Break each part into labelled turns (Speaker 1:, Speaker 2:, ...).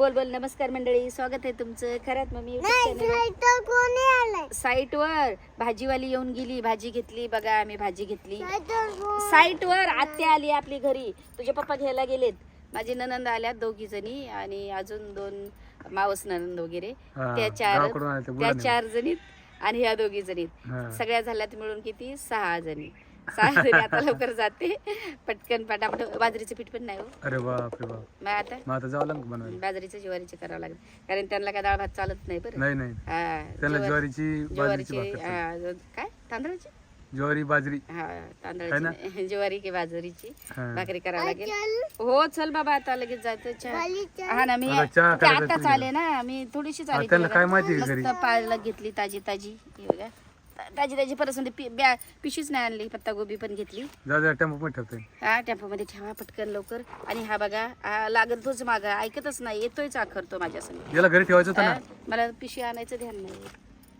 Speaker 1: बोल बोल नमस्कार मंडळी स्वागत आहे तुमचं. खरंच मम्मी
Speaker 2: नाही साईटर कोणी आलाय?
Speaker 1: साईट वर भाजीवाली येऊन गेली भाजी घेतली बघा आम्ही भाजी घेतली. साईट वर आत्या आली आपली घरी. तुझे पप्पा घ्यायला गेलेत. माझी ननंद आल्यात दोघी जणी आणि अजून दोन मावस ननंद वगैरे. त्या चार
Speaker 3: आल्या त्या.
Speaker 1: चार जणीत आणि ह्या दोघी जणीत. सगळ्या झाल्यात मिळून किती? सहा जणी. जणी आता लवकर जाते. पटकन पटापट बाजरीचं पीठ पण नाही हो.
Speaker 3: अरे बाप रे बाप.
Speaker 1: मग आता?
Speaker 3: मग आता जावं लागेल बनवायला.
Speaker 1: बाजरीचं ज्वारीचे करावं लागेल. कारण त्यांना काय डाळ भात चालत नाही बरं.
Speaker 3: नाही नाही.
Speaker 1: हा,
Speaker 3: त्याला
Speaker 1: ज्वारी-
Speaker 3: ज्वारीची बाजरीची
Speaker 1: ज्वारीची
Speaker 3: भाकर
Speaker 1: हा, ज- काय? तांदळाची?
Speaker 3: ज्वारी बाजरी.
Speaker 1: हा
Speaker 3: है ना?
Speaker 1: तांदळाची नाही. ज्वारी की बाजरीची
Speaker 3: हा.
Speaker 1: भाकरी करावं लागेल. हो चल बाबा आता लगेच जायचं चहा. हा ना मी
Speaker 3: आता चहा
Speaker 1: ते
Speaker 3: करायचा
Speaker 1: आताच
Speaker 3: तुझ्या.
Speaker 1: आले ना मी थोडीशीच
Speaker 3: हा,
Speaker 1: आली
Speaker 3: त्यांना काय
Speaker 1: बघा.
Speaker 3: माहिती आहे घरी?
Speaker 1: मस्त पाळला घेतली ताजी ताजी. हे बघा. ताजी ताजी परत म्हणजे पि- ब्या- पिशवीच नाही आणली पत्ता गोबी पण घेतली.
Speaker 3: जा जा टेम्पो
Speaker 1: हा टेम्पोमध्ये ठेवा पटकन लवकर. आणि हा बघा हा लागत तोच मागा. ऐकतच नाही येतोयच आखरतो माझ्या संग
Speaker 3: याला घरी ठेवायचं होतं
Speaker 1: हा,
Speaker 3: ना
Speaker 1: मला पिशवी आणायचं ध्यान नाही.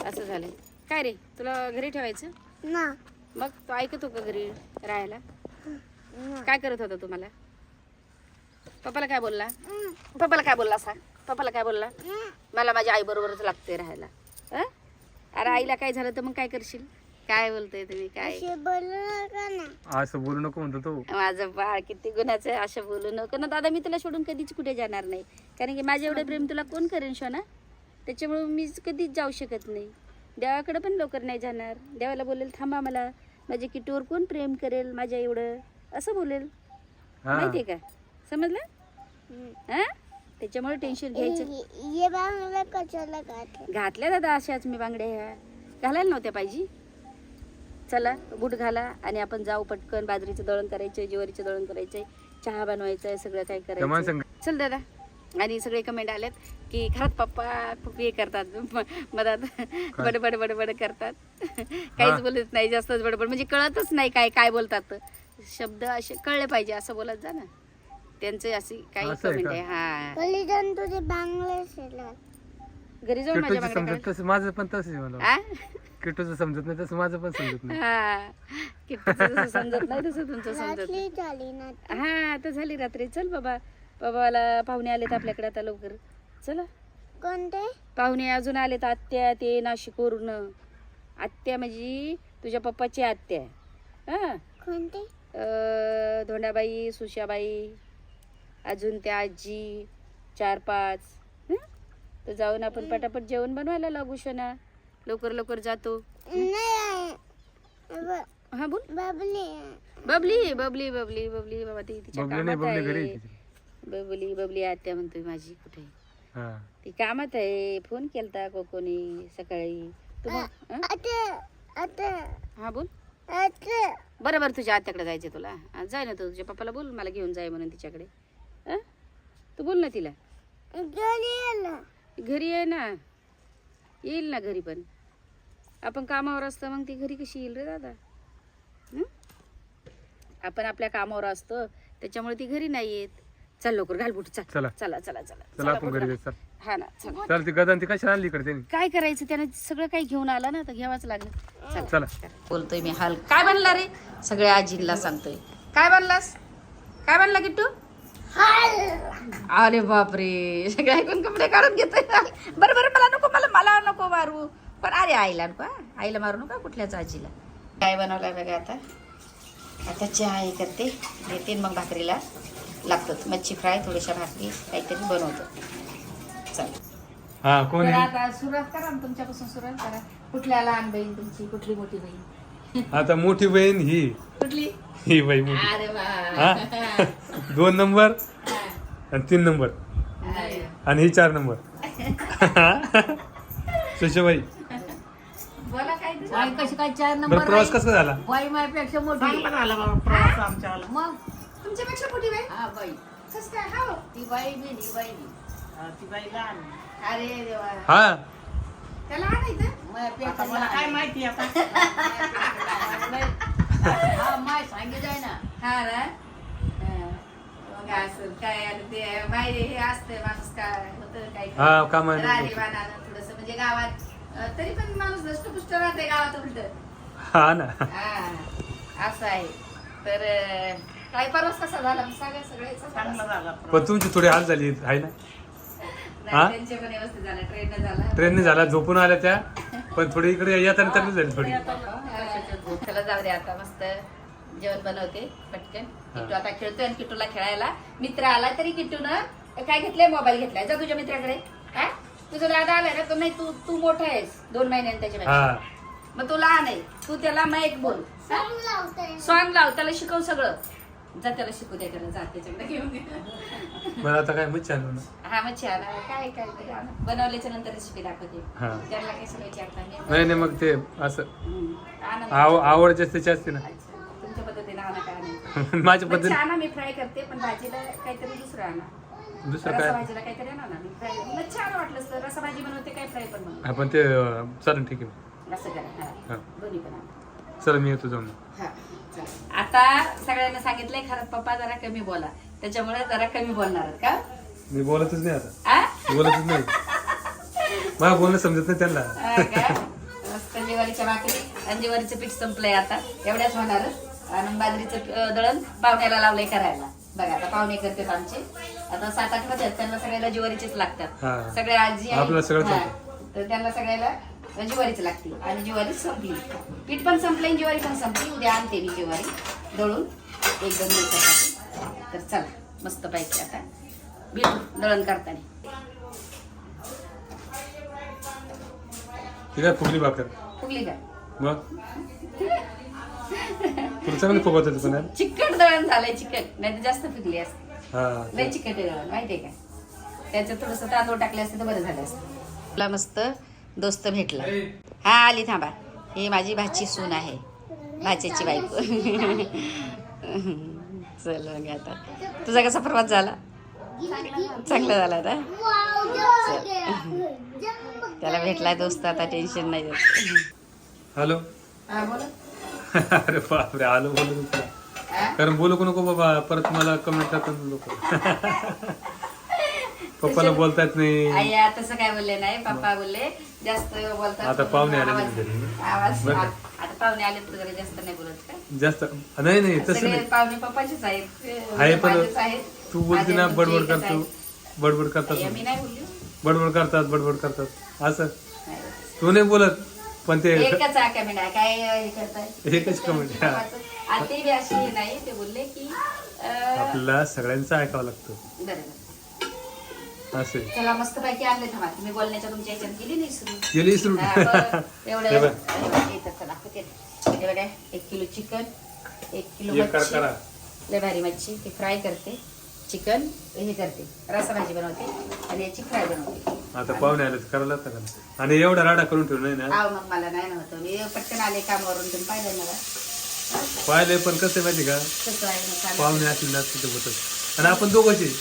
Speaker 1: असं झालंय. काय रे तुला घरी ठेवायचं?
Speaker 2: ना.
Speaker 1: मग तो ऐकत होता घरी राहायला?
Speaker 2: ना.
Speaker 1: काय करत होता तुम्हाला? पप्पाला काय बोलला? पप्पाला काय बोलला सांग पप्पाला काय बोलला? मला माझ्या आई बरोबरच लागते राहायला. हं? अरे आईला काय झालं तर मग काय करशील? काय बोलतोय तुम्ही? काय?
Speaker 2: असे बोलू नका ना.
Speaker 3: असं बोलू नको म्हणतो तो.
Speaker 1: माझं बाळ किती गुणाचं आहे असं बोलू नको ना. दादा मी तुला सोडून कधीच कुठे जाणार नाही. कारण की माझं एवढं प्रेम तुला कोण करेन शोना? त्याच्यामुळे मी कधीच जाऊ शकत नाही. देवाकडे पण लवकर नाही जाणार. देवाला बोलेल थांबा मला. माझ्या किटूवर कोण प्रेम करेल? माझ्या एवढं. असं बोलेल.
Speaker 3: हा.
Speaker 1: माहितीये का? समजलं? हा? त्याच्यामुळे टेन्शन घ्यायचं.
Speaker 2: ये- कशाला
Speaker 1: घातल्या दादा अशाच मी बांगड्या ह्या. घालायला नव्हत्या पाहिजे. चला बूट घाला आणि आपण जाऊ पटकन बाजरीचं दळण करायचंय ज्वारीचं दळण करायचंय चहा बनवायचंय सगळं काय करायचं चल दादा. आणि सगळे कमेंट आल्यात की खरंच पप्पा खूप हे करतात. मधात बडबड बडबड करतात. काहीच बोलत नाही जास्तच बडबड. म्हणजे कळतच नाही काय काय बोलतात. शब्द असे कळले पाहिजे असं बोलत जा ना. त्यांचे असे काही
Speaker 3: असं आहे
Speaker 1: कमेंट? आहे. हा.
Speaker 2: कली जाऊन तुझे बांगले
Speaker 1: घरी जाऊन माझ्या
Speaker 3: किटूचं समजत तसं माझं पण तसंच आहे मला.
Speaker 1: आ?
Speaker 3: किटूचं समजत नाही तसं माझं पण समजत नाही.
Speaker 1: हा. किट्टूचं जसं समजत नाही तसं तुमचं समजत
Speaker 2: रात्री झाली ना
Speaker 1: हा आता झाली रात्री. चल बाबा. बाबाला पाहुणे आलेत आपल्याकडे आता लवकर. चला.
Speaker 2: कोणते?
Speaker 1: पाहुणे अजून आलेत आत्या ते नाशिकवरून आत्या म्हणजे तुझ्या पप्पाची आत्या. हा.
Speaker 2: कोणते?
Speaker 1: अं, धोंडाबाई सुशाबाई. अजून त्या आजी चार पाच हं? तर जाऊन आपण पटापट जेवण बनवायला लागू शना. लवकर लवकर जातो. हा? बोल.
Speaker 2: बाबली.
Speaker 1: बबली बबली बबली बबली बाबा ती तिच्या कामात आहे. बबली बबली आत्या म्हणतोय माझी कुठे?
Speaker 3: हा.
Speaker 1: ती कामात आहे. फोन केलता कोकोनी सकाळी. हं?
Speaker 2: आता आता
Speaker 1: हा बोल.
Speaker 2: आता
Speaker 1: बरं बरं तुझ्या आत्याकडे जायचं तुला. जाय ना तू. तुझ्या पप्पाला बोल मला घेऊन जाय म्हणून तिच्याकडे. हं? तू बोल ना तिला.
Speaker 2: घरी
Speaker 1: आहे ना. येईल ना घरी पण. आपण कामावर असतं मग ती घरी कशी येईल रे दादा? हं? आपण आपल्या कामावर असतो त्याच्यामुळे ती घरी नाही येत. चल लवकर घाल बुट चल.
Speaker 3: चला.
Speaker 1: चला चला चला.
Speaker 3: आपण घरी. जाऊ चल.
Speaker 1: हा ना चला.
Speaker 3: चल ती गजान ती कशा आणली इकडे त्यांनी?
Speaker 1: काय करायचं त्याने? सगळं काही घेऊन आला ना तर घ्यावाच लागलं. चला.
Speaker 3: चला.
Speaker 1: बोलतोय मी हाल. काय बनला रे? सगळ्या आजींना सांगतोय. काय बनलास? काय बनला किट्टू? अरे बापरे. सगळे ऐकून कपडे काढून घेतोय. बरं बरं मला नको मला मला नको मारू. पण अरे आईला नको. आईला मारू नका कुठल्याच आजीला. काय बनवलंय बघा आता? आता चहा हे करते. देते मग भाकरीला लागतात मच्छी फ्राय थोड्याशा भाकरी काहीतरी बनवतो. चल.
Speaker 3: हा कोण
Speaker 1: आता सुरुवात करा ना तुमच्यापासून सुरुवात करा. कुठल्या लहान बहीण तुमची? कुठली मोठी बहीण?
Speaker 3: आता मोठी बहीण ही.
Speaker 1: कुठली?
Speaker 3: ही बाई मोठी.
Speaker 1: अरे
Speaker 3: हा? दोन नंबर आणि तीन नंबर. आणि ही चार नंबर. सुशबाई
Speaker 1: बोला काय ते?
Speaker 4: बाई कशी काय चार
Speaker 3: बरं
Speaker 4: नंबर
Speaker 3: प्रवास कसा झाला?
Speaker 4: बाई माझ्यापेक्षा मोठी. मग?
Speaker 1: तुमच्यापेक्षा मोठी बहीण
Speaker 4: हा बाई.
Speaker 1: कसं काय? हा? हो.
Speaker 4: ती बाई बी ही बाई बी
Speaker 1: अरे देवा.
Speaker 3: हा?
Speaker 1: त्याला आणायचं
Speaker 4: हा माय सांगित आहे ना.
Speaker 1: हा ना? हा. काय आणि ते बाहेर हे असतंय माणूस काय होतं काय
Speaker 3: हा, कामाने
Speaker 1: राहणीमानानं थोडस म्हणजे गावात तरी पण माणूस दष्टपुष्ट राहते गावात उलट.
Speaker 3: हा ना.
Speaker 1: हा असं आहे. तर अं, काय परवाच कसा झाला मग सांगा सगळ्याचा
Speaker 3: पण तुमची थोडी हाल झाली आहे ना? हा?
Speaker 1: त्यांचे पण व्यवस्थित झालं. ट्रेन झाला.
Speaker 3: ट्रेनने झाला झोपून आल्या त्या. पण थोडी इकडे येताना त्यांनी झाली थोडी.
Speaker 1: चला जाऊ दे आता मस्त जेवण बनवते पटकन. किट्टू आता खेळतोय आणि किट्टूला खेळायला. मित्र आला तरी किट्टून काय घेतलंय? मोबाईल घेतलाय. जा तुझ्या मित्राकडे. हा? तुझा दादा आलाय ना तो नाही तू तू मोठा आहेस दोन महिन्याने त्याच्या
Speaker 3: हा.
Speaker 1: मग तू लहान आहे. तू त्याला मग एक बोल. सॉंग लाव त्याला शिकव सगळं. जा त्याला शिकू दे त्याला जा त्याच्याकडे घेऊन.
Speaker 3: मला आता काय मच्छी आणू ना?
Speaker 1: हा मग छान आहे. काय काय आणा. बनवल्याच्या नंतर रेसिपी दाखवते.
Speaker 3: हा.
Speaker 1: त्यांना काही सगळं विचारता नाही.
Speaker 3: नाही नाही मग ते असं.
Speaker 1: हम्म.
Speaker 3: आव आवड जास्तीची असते ना.
Speaker 1: अच्छा. तुमच्या पद्धतीने आणा काय नाही
Speaker 3: माझ्या
Speaker 1: मच्छी
Speaker 3: पद्धती
Speaker 1: आणा मी फ्राय करते पण भाजीला काहीतरी दुसरं आणा.
Speaker 3: दुसरं
Speaker 1: रसा
Speaker 3: काय?
Speaker 1: भाजीला काहीतरी आणा ना. मी फ्राय मला छान वाटलं तर. रसा भाजी बनवते काय फ्राय पण बनवते.
Speaker 3: आपण ते अं, चालेल ठीक आहे.
Speaker 1: असं करा. हा.
Speaker 3: हा.
Speaker 1: दोन्ही पण आणा.
Speaker 3: चला मी येतो जाऊन.
Speaker 1: हा, चला. आता सगळ्यांना सांगितलंय खरंच पप्पा जरा कमी बोला. त्याच्यामुळे जरा कमी बोलणार का?
Speaker 3: मी बोलतच नाही आता? बोलतच नाही. मला बोलणं समजत नाही त्यांना.
Speaker 1: का? मस्त ज्वारीच्या भाकरी आणि ज्वारीचं पीठ संपलंय आता. एवढ्याच होणारच आणि बाजरीचं दळण पाहुण्याला लावलंय करायला. बघा आता पाहुणे करतात आमचे. आता सात आठमध्ये त्यांना सगळ्याला ज्वारीचेच लागतात.
Speaker 3: हा.
Speaker 1: सगळे आजी. तर त्यांना सगळ्याला ज्वारीच लागते आणि ज्वारी संपली. पीठ पण संपलंय ज्वारी पण संपली. उद्या आणते मी ज्वारी दळून. एक दोन दिवसासाठी तर चला मस्त पाहिजे आता भेटू दळण करताना.
Speaker 3: फुगली भाकर?
Speaker 1: फुगली का. चिकट दळण झालंय चिकट. नाही तर जास्त फुगली असते.
Speaker 3: हा.
Speaker 1: लय चिकट आहे दळण माहितीये का? त्याच्यात थोडस तांदूळ टाकले असते तर बरं झालं असतं. मस्त. दोस्त भेटला. हा आली थांबा. ही माझी भाची सून आहे. भाच्याची बायको. चल मग आता. तुझा कसा प्रवास झाला? चांगला झाला ना त्याला भेटलाय दोस्त आता टेन्शन नाही जात
Speaker 3: हॅलो?
Speaker 1: हा बोला.
Speaker 3: अरे बापरे आलो
Speaker 1: हा?
Speaker 3: कारण बोलू को नको बाबा परत मला कमेंट टाकून लोक. पप्पाला बोलता येत नाही.
Speaker 1: आई तसं काय बोलले नाही पप्पा बोलले जास्त बोलतात
Speaker 3: आता पाहुणे आले
Speaker 1: आवाज-
Speaker 3: बरं.
Speaker 1: आता पाहुणे आले तर जरा जास्त नाही बोलत का?
Speaker 3: जास्त नाही नाही तसं
Speaker 1: सगळे
Speaker 3: नाही.
Speaker 1: पाहुणे पप्पाचेच आहेत.
Speaker 3: आहे पण
Speaker 1: माझेच आहेत.
Speaker 3: तू बोलते ना बडबड
Speaker 1: एकच
Speaker 3: करतो.
Speaker 1: आहेत.
Speaker 3: बडबड
Speaker 1: आई,
Speaker 3: करतात
Speaker 1: मी नाही बोलली.
Speaker 3: बडबड करतात बडबड करतात. असं.
Speaker 1: नाही.
Speaker 3: तू नाही बोलत पण ते
Speaker 1: एकच कमेंट आहे. काय हे करताय?
Speaker 3: एकच comment आहे.
Speaker 1: पप्पाचं- आणि ते बी अशी नाही ते बोलले की अं,
Speaker 3: आपल्याला सगळ्यांचं ऐकावं लागतं.
Speaker 1: बरं बरं.
Speaker 3: असे.
Speaker 1: चला मस्त पैकी आणले थांबा. तुम्ही बोलण्याच्या तुमच्या याच्यात गेली नाही सुरू.
Speaker 3: गेली इसरून
Speaker 1: हा, बरं. एवढं
Speaker 3: हे बघ.
Speaker 1: येतं चला होते. हे बघा. एक किलो चिकन एक किलो
Speaker 3: हे
Speaker 1: मच्छी. लय भारी मच्छी. ती फ्राय करते. चिकन हे करते. रसा भाजी बनवते आणि याची फ्राय बनवते.
Speaker 3: आता पाहुणे आले करायला लागतं का? आणि एवढा राडा करून ठेवू नाही ना?
Speaker 1: आव मग मला नाही नव्हतं मी पटकन आले कामावरून. तुम्ही पाहिलं मला.
Speaker 3: पाहिले पण कसं आहे माहिती का?
Speaker 1: कसं आहे मग.
Speaker 3: पाहुणे असले ना तिथे आणि आपण दोघंची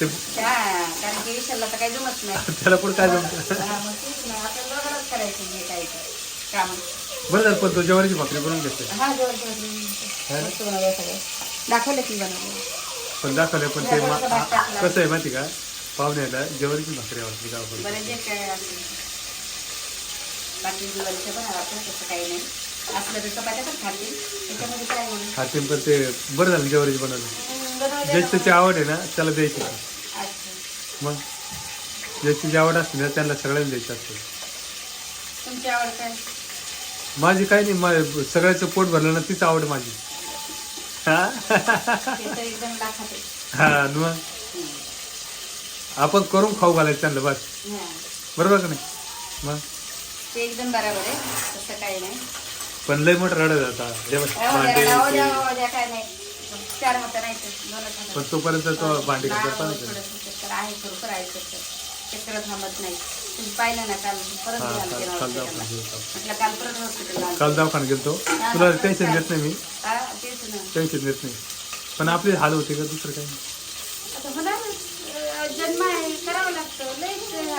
Speaker 3: ते
Speaker 1: हा, कारण की विशालला तर काही जमत नाही.
Speaker 3: त्याला पण काय जमतं?
Speaker 1: हा, मग तेच ना आपण दोघांनाच करायचं जे काही काम.
Speaker 3: बरं झालं पण तो जेवारीची भाकरी बनवून घेते
Speaker 1: हा जेवण जेवण मस्त बनवलं सगळं. दाखवलं की बनवलं.
Speaker 3: पण दाखवले पण ते मा- कसं आहे माहिती का? पाहुण्याला जेवारीची भाकरी आवडते गावाकडे
Speaker 1: बरं जे काय असेल. बाकी दिवाळीचं पण आवडतं तसं काही नाही. असलं तर चपात्या पण खातील. त्याच्यामध्ये काय
Speaker 3: खाते पण ते बरं झालं जेवारीची बनवलं.
Speaker 1: बनवलं
Speaker 3: ज्याची. त्याची आवड आहे ना त्याला द्यायची.
Speaker 1: अच्छा.
Speaker 3: मग ज्याची जी आवड असते ना त्यांना सगळ्यांना द्यायची असते.
Speaker 1: तुमची आवड काय?
Speaker 3: माझी काही नाही मा- सगळ्याचं पोट भरलं ना तीच आवड माझी. हा? हा मग? आपण करून खाऊ घालायचं त्यांना बस.
Speaker 1: हा.
Speaker 3: बरोबर का नाही? मग?
Speaker 1: ते एकदम बरोबर आहे तसं काही नाही.
Speaker 3: पण लय मोठं रडत जाता
Speaker 1: चार हात नाही.
Speaker 3: पण तोपर्यंत तो भांडे
Speaker 1: चक्कर आहे खरोखर आहे चक्कर थांबत नाही. तुम्ही पाहिलं ना काल परत
Speaker 3: काल-.
Speaker 1: म्हटलं परत हॉस्पिटलला
Speaker 3: काल दवाखान्यात गेलतो तुला टेन्शन देत नाही मी?
Speaker 1: तेच ना.
Speaker 3: टेन्शन देत नाही. पण आपली हाल होते का दुसरं काही.
Speaker 1: आता जन्म आहे करावं लागतं.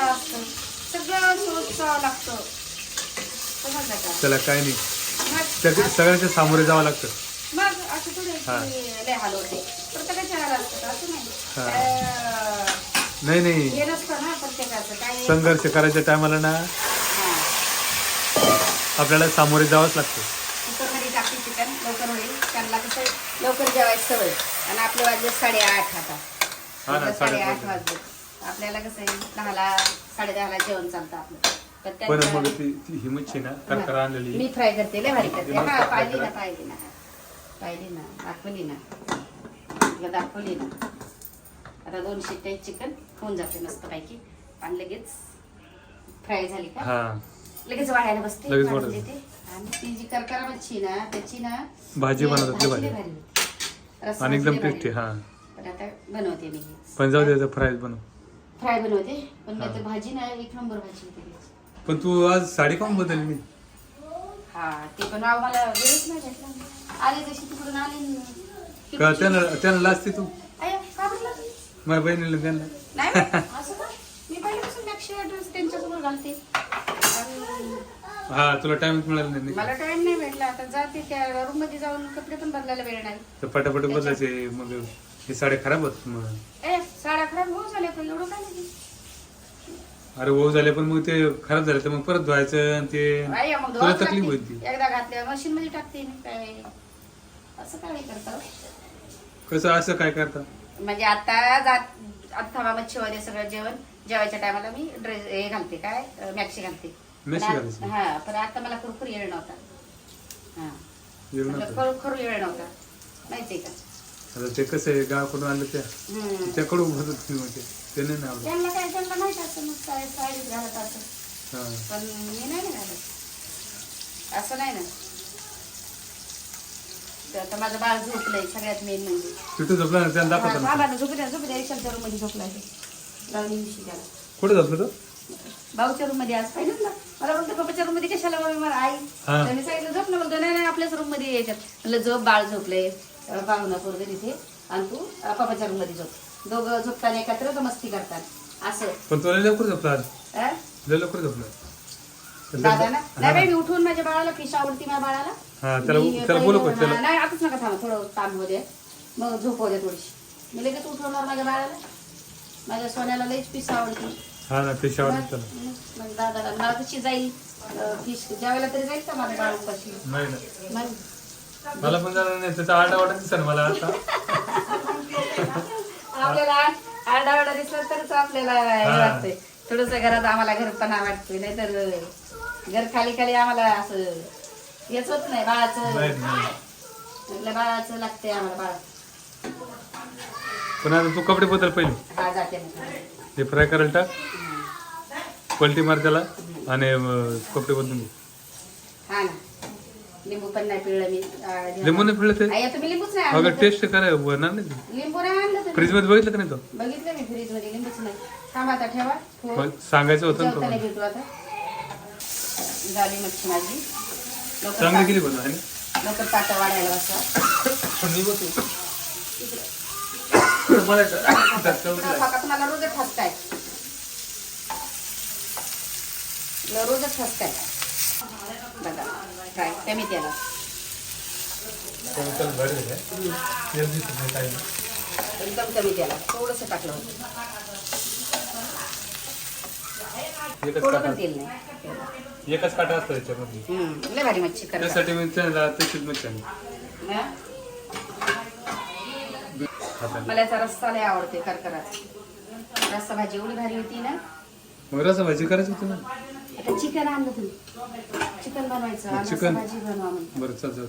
Speaker 1: असतं. सगळं सोचावं लागतं. समजलं का?
Speaker 3: त्याला काही नाही. सगळ्यांच्या सामोरे जावं लागतं.
Speaker 1: लय हाल होते. प्रत्येकाच्या हाल असतात असं नाही.
Speaker 3: हा. नाही नाही.
Speaker 1: हे नसतं ना प्रत्येकाचं. काय?
Speaker 3: संघर्ष करायच्या टायमाला ना
Speaker 1: हा.
Speaker 3: आपल्याला सामोरे जावंच लागतं.
Speaker 1: कुकरमध्ये टाकते चिकन लवकर होईल. त्यांना कसं लवकर जेवायची सवय. आणि आपले वाजले साडेआठ आता.
Speaker 3: हा ना,
Speaker 1: साडेआठ
Speaker 3: साडेआठ
Speaker 1: वाजले. आपल्याला कसं आहे दहाला साडे दहाला जेवण चालतं आपलं. पण
Speaker 3: पण
Speaker 1: त्यांच्या-
Speaker 3: मग ती ती ही मच्छी ना करकरा आणलेली.
Speaker 1: मी फ्राय करते लय भारी करते. हा पाहिली ना. पाहिली ना. पाहिली ना दाखवली ना. तुला दाखवली ना. आता दोन शिट्ट्या चिकन होऊन जाते मस्त पैकी आणि लगेच फ्राय झाली का? लगेच वाढायला बसते
Speaker 3: लगेच
Speaker 1: वाढून
Speaker 3: वाढायला.
Speaker 1: देते. आणि ती जी करकरा मच्छी ना त्याची ना
Speaker 3: भाजी
Speaker 1: ते
Speaker 3: बनवतात
Speaker 1: भाजी. रस्सा
Speaker 3: आणि एकदम टेस्टी. हा.
Speaker 1: पण आता बनवते मी.
Speaker 3: पण जाऊ दे फ्राय बनव.
Speaker 1: फ्राय बनवते पण. नाही भाजी ना एक नंबर भाजी होते. त्याची.
Speaker 3: पण तू आज साडी काऊन बदलली?
Speaker 1: हा ते पण अहो मला वेळच नाही भेटला. आले तिकडून आले
Speaker 3: का त्यांना त्यांना लाजते तू
Speaker 1: अय्या, का बरं लागली?
Speaker 3: माझ्या बहिणीला त्यांना?
Speaker 1: नाही बरं, असं का? मी पहिल्यापासून ड्रेस त्यांच्यासमोर घालते. आणि
Speaker 3: हा तुला टाइम मिळाला नाही
Speaker 1: मला टाइम नाही भेटला. आता जाते त्या रूममध्ये जाऊन कपडे पण बदलायला वेळ नाही.
Speaker 3: तर पटापट बदलायचे मग हे साड्या खराब होत मग.
Speaker 1: ए साड्या खराब होऊ झाल्या पण एवढं काय नाही.
Speaker 3: अरे ओव झाले पण मग ते खराब झाले तर मग परत धुवायचं आणि ते
Speaker 1: मग
Speaker 3: तुला
Speaker 1: धुवावंच
Speaker 3: तकलीफ
Speaker 1: लागते.
Speaker 3: होती.
Speaker 1: एकदा घातल्या मशीन मध्ये टाकते मी काय? असं काय करतात
Speaker 3: कसं असं काय करता?
Speaker 1: म्हणजे आता जात आता मच्छीवाले सगळं जेवण. जेवायच्या टायमाला मी ड्रेस हे घालते काय? अं, मॅक्सी घालते.
Speaker 3: मॅक्सी
Speaker 1: पण
Speaker 3: घालायची?
Speaker 1: आ- हा पण आता मला खरोखर येळ नव्हता. हा.
Speaker 3: येऊ
Speaker 1: येळ नव्हता. माहितीये का?
Speaker 3: आता ते कसं आहे गावाकडून आणलं त्या.
Speaker 1: हम्म.
Speaker 3: त्याकडून बदलत नाही मग ते. ते नाही ना आवडत.
Speaker 1: त्यांना काय त्यांना माहीत असतं मग काय साडीच घालत असं.
Speaker 3: हा.
Speaker 1: पण मी नाही ना घालत असं नाही ना. तर आता माझं बाळ झोपलंय सगळ्यात मेन म्हणजे.
Speaker 3: तिथं झोपला ना त्याला दाखवतो ना.
Speaker 1: बाबांना झोपू द्या झोपू द्या रूममध्ये झोपला आहे लावणी दिवशी त्याला.
Speaker 3: कुठे झोपलं तो?
Speaker 1: भाऊच्या रूममध्ये आज पाहिजे ना? मला म्हणतो पप्पाच्या रूममध्ये कशाला मला आई?
Speaker 3: हा.
Speaker 1: त्यांनी सांगितलं झोप ना बोलतो. नाही नाही आपल्याच रूममध्ये यायच्यात. म्हणलं झोप बाळ झोपले पाहुणा पोरग तिथे. आणि तू अं, पप्पाच्या रूममध्ये झोप. दोघं झोपताना एकत्र तर मस्ती करतात. असं.
Speaker 3: पण तो लय लवकर झोपला आज.
Speaker 1: अं?
Speaker 3: लय लवकर झोपला.
Speaker 1: दादा ना? नाही बाई, मी उठवून माझ्या बाळाला फिश आवडती माझ्या बाळाला.
Speaker 3: हा, त्याला-
Speaker 1: मी
Speaker 3: त्याला
Speaker 1: पहिलं-
Speaker 3: बोलव का, त्याला?
Speaker 1: हा, नाही आताच नका थांबा थोडं काम होऊ दे. मग झोप होऊ दे थोडीशी. मी लगेच उठवणार माझ्या बाळाला. माझ्या सोन्याला लईच पिस आवडती.
Speaker 3: हा ना ते आवडत त्याला.
Speaker 1: मग दादाला मला कशी जाईल. फिश जेवायला तरी जाईल का माझ्या बाळ उपाशी
Speaker 3: नाही. ना
Speaker 1: मग?
Speaker 3: मला पण जाणार नाही त्याचा आरडा वाटत मला आता.
Speaker 1: आपल्याला आरडाओरडा दिसला तरच आपल्याला हे. वाटतंय. थोडस घरात आम्हाला घरपणा वाटतोय नाहीतर घर खाली खाली आम्हाला असं हेच होत नाही बाळाचं.
Speaker 3: नाही नाही.
Speaker 1: म्हटलं बाळाचं लागतंय आम्हाला बाळ.
Speaker 3: पण आता तू कपडे बदल पहिले.
Speaker 1: हा जाते मग.
Speaker 3: हे फ्राय करायला टाक. पलटी मार त्याला आणि अं, कपडे बदलून घे.
Speaker 1: हा ना. लिंबू पण नाही पिळलं मी. अं,
Speaker 3: लिंबू. नाही पिळलं ते?
Speaker 1: आई, तुम्ही लिंबूच नाही
Speaker 3: अगं
Speaker 1: आणलं.
Speaker 3: टेस्ट कराय होणार नाही.
Speaker 1: लिंबू नाही आणलं तुम्ही.
Speaker 3: फ्रीजमध्ये बघितलं का नाही तो?
Speaker 1: बघितलं मी फ्रीजमध्ये लिंबूच नाही. थांबा आता ठेवा. हो.
Speaker 3: मग सांगायचं होतं ना
Speaker 1: जेवताना
Speaker 3: तो
Speaker 1: भेटू आता. झाली मच्छी माझी. लवकर
Speaker 3: चांगली
Speaker 1: ताट-
Speaker 3: गेली पण आहे
Speaker 1: लवकर ताट वाढायला बसवा
Speaker 3: बसू. मला
Speaker 1: रोजच ठसकाय रोजच ठसकाय बघा. काय कमी त्याला. एकदम कमी त्याला थोडस टाकलं होतं.
Speaker 3: एकच
Speaker 1: थोडं
Speaker 3: काटा
Speaker 1: पण तेल नाही.
Speaker 3: एकच काटा असतो याच्यामध्ये.
Speaker 1: हम्म, लय भारी मच्छी
Speaker 3: त्यासाठी मी? हाताने.
Speaker 1: मला याचा रस्सा लय आवडते करकराचा. रस्सा भाजी एवढी भारी होती ना?
Speaker 3: मग रसा भाजी करायची होती ना?
Speaker 1: आता चिकन आणलं तुम्ही. चिकन बनवायचं. आणि
Speaker 3: चिकन?
Speaker 1: रस्सा भाजी बनवा
Speaker 3: बरं चल चल.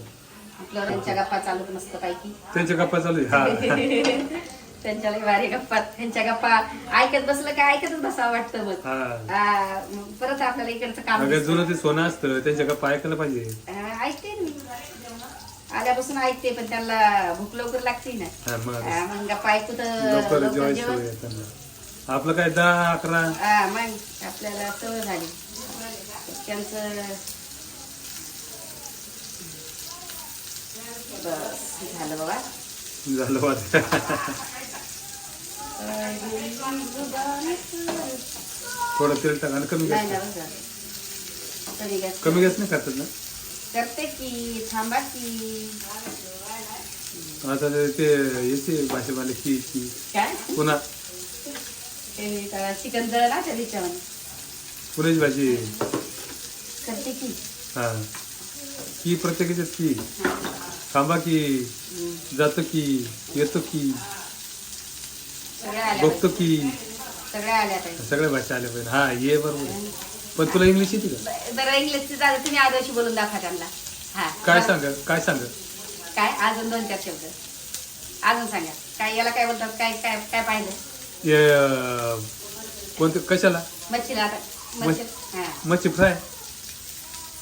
Speaker 1: आपल्यावर त्यांच्या गप्पा चालूत मस्त पैकी.
Speaker 3: त्यांच्या गप्पा चालू आहे हा.
Speaker 1: त्यांच्या लई भारी गप्पा त्यांच्या गप्पा. ऐकत बसलं काय ऐकतच बसावं वाटतं मग.
Speaker 3: हा.
Speaker 1: आ, मग परत आपल्याला इकडचं काम
Speaker 3: अगं. जुनं ते सोनं असतं. त्यांच्या गप्पा ऐकायला पाहिजे.
Speaker 1: आ, ऐकते मी. आल्यापासून ऐकते पण त्यांना भूक लवकर लागते ना.
Speaker 3: हा मग
Speaker 1: आ, मग गप्पा ऐकू तर
Speaker 3: लवकर
Speaker 1: लवकर
Speaker 3: जेवायची
Speaker 1: जेवण
Speaker 3: सवय आहे त्यांना. आपलं काय? दहा अकरा?
Speaker 1: हा मग आपल्याला सवय झाली. त्यांचं बस झालं बाबा.
Speaker 3: झालं थोडं तेल टाक आणि कमी
Speaker 1: नाही
Speaker 3: गॅस
Speaker 1: ना बस झालं. कमी गॅस
Speaker 3: कमी गॅस नाही खातात ना?
Speaker 1: करते की थांबा की.
Speaker 3: आता ते- ते याची भाषेवाले की की.
Speaker 1: काय?
Speaker 3: पुन्हा.
Speaker 1: ते चिकन जळ ना त्या त्याच्यामध्ये
Speaker 3: पुण्याची भाजी.
Speaker 1: करते की
Speaker 3: हा की? थांबा की जातो की येतो की
Speaker 1: सगळ्या आल्या
Speaker 3: बघतो की.
Speaker 1: सगळ्या आल्या आता
Speaker 3: सगळ्या भाषा आल्या पाहिजे. हा ये बरोबर आहे. पण तुला इंग्लिश येते का?
Speaker 1: इंग्लिशची जागा तुम्ही बोलून दाखवा त्यांना. हा.
Speaker 3: काय सांग? काय सांग?
Speaker 1: काय? अजून दोन चार शब्द. अजून सांगा. काय याला काय बोलतात? काय काय काय पाहिलं?
Speaker 3: कोणतं कशाला?
Speaker 1: मच्छीला आता. मच्छी हा.
Speaker 3: मच्छी फ्राय?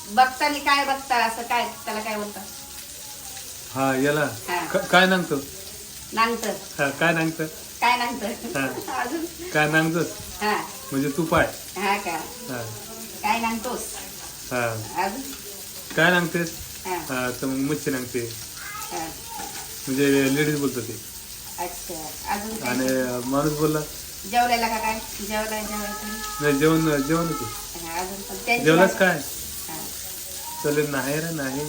Speaker 1: बघताना काय बघता असं काय त्याला काय बोलतात
Speaker 3: हा याला.
Speaker 1: हा.
Speaker 3: क- काय नांगतो?
Speaker 1: नांगत.
Speaker 3: हा काय नांगतं?
Speaker 1: काय नांगत?
Speaker 3: हा.
Speaker 1: अजून?
Speaker 3: काय नांगतोस?
Speaker 1: हा.
Speaker 3: म्हणजे तू पाय.
Speaker 1: हा का?
Speaker 3: हा.
Speaker 1: काय नांगतोस?
Speaker 3: हा.
Speaker 1: अजून?
Speaker 3: काय नांगतेस?
Speaker 1: हा.
Speaker 3: हा तर मग मच्छी नांगते.
Speaker 1: हा.
Speaker 3: म्हणजे लेडीज बोलतो ते.
Speaker 1: अच्छा. अजून काय?
Speaker 3: आणि माणूस बोलला?
Speaker 1: जेवलेला का काय? जेवलाय जेवायचं
Speaker 3: नाही जेवण जेवण होते.
Speaker 1: हा, अजून पण. त्यांची
Speaker 3: जेवलाच
Speaker 1: भाषा-
Speaker 3: काय. चले नाही रे नाही.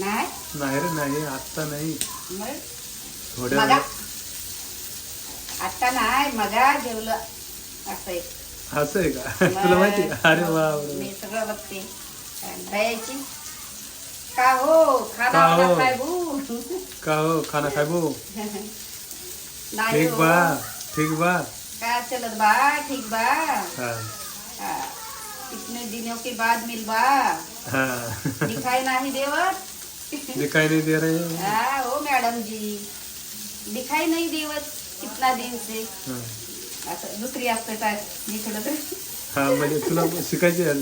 Speaker 1: नाही?
Speaker 3: नाही रे नाही आत्ता नाही.
Speaker 1: मग?
Speaker 3: थोड्या
Speaker 1: मगा?
Speaker 3: वेळात.
Speaker 1: आता नाही मगा जेवलं. असं
Speaker 3: आहे. का? तुला माहिती आहे? अरे वा
Speaker 1: मी सगळं बघते. दयाची? का हो? खाना
Speaker 3: का हो? का हो? खाना खाय भो
Speaker 1: नाही
Speaker 3: ठीक
Speaker 1: हो.
Speaker 3: बा ठीक बा.
Speaker 1: का चलत बा? ठीक बा.
Speaker 3: हा.
Speaker 1: हाँ, इतने दिनों के बाद मिल बा
Speaker 3: हा।
Speaker 1: दिखाई नहीं देवत।
Speaker 3: दिखाई नहीं दे रहे
Speaker 1: हाँ। ओ मॅडम जी दिखाई नहीं देवत कितना दिन से. असं दुसरी असते काय इकडं तर
Speaker 3: हा म्हणजे तुला शिकायची आहे.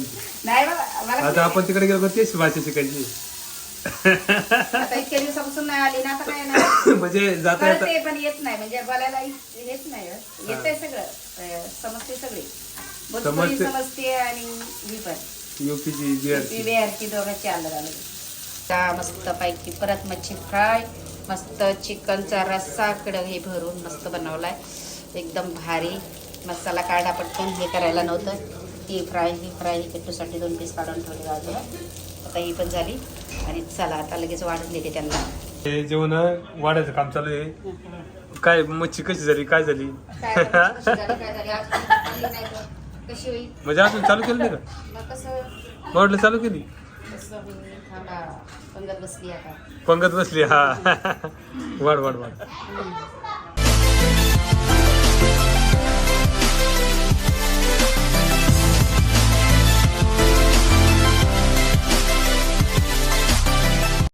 Speaker 1: नाही बाबा मला
Speaker 3: आता आपण तिकडे गेलो का तेच भाषा शिकायची
Speaker 1: आता इतक्या दिवसापासून नाही आली ना आता काय
Speaker 3: म्हणजे जाता येता
Speaker 1: कळते पण येत नाही म्हणजे बोलायला हेच नाही येतंय सगळं अं, समजते सगळी।
Speaker 3: समजते.
Speaker 1: समजते आणि पण.
Speaker 3: युपीची
Speaker 1: दोघांची मस्त पैकी परत मच्छी फ्राय मस्त चिकनचा रस्सा कडं हे भरून मस्त बनवलाय. एकदम भारी. मसाला काढा पटकन हे करायला नव्हतं. ही फ्राय ही फ्राय ही किट्टूसाठी दोन पीस काढून ठेवले बाजूला. आता ही पण झाली. आणि चला आता लगेच वाढून देते त्यांना.
Speaker 3: हे जेवण वाढायचं काम चालू आहे. काय मच्छी कशी झाली? काय झाली?
Speaker 1: काय कशी झाली, काय झाली? आज आली नाही. तर कशी होईल?
Speaker 3: म्हणजे अजून चालू केलं नाही का?
Speaker 1: मग कसं?
Speaker 3: चालू केली?
Speaker 1: कसं होईल थांबा. पंगत बसली आता.
Speaker 3: पंगत बसली हा. वाढ वाढ वाढ.
Speaker 1: हम्म.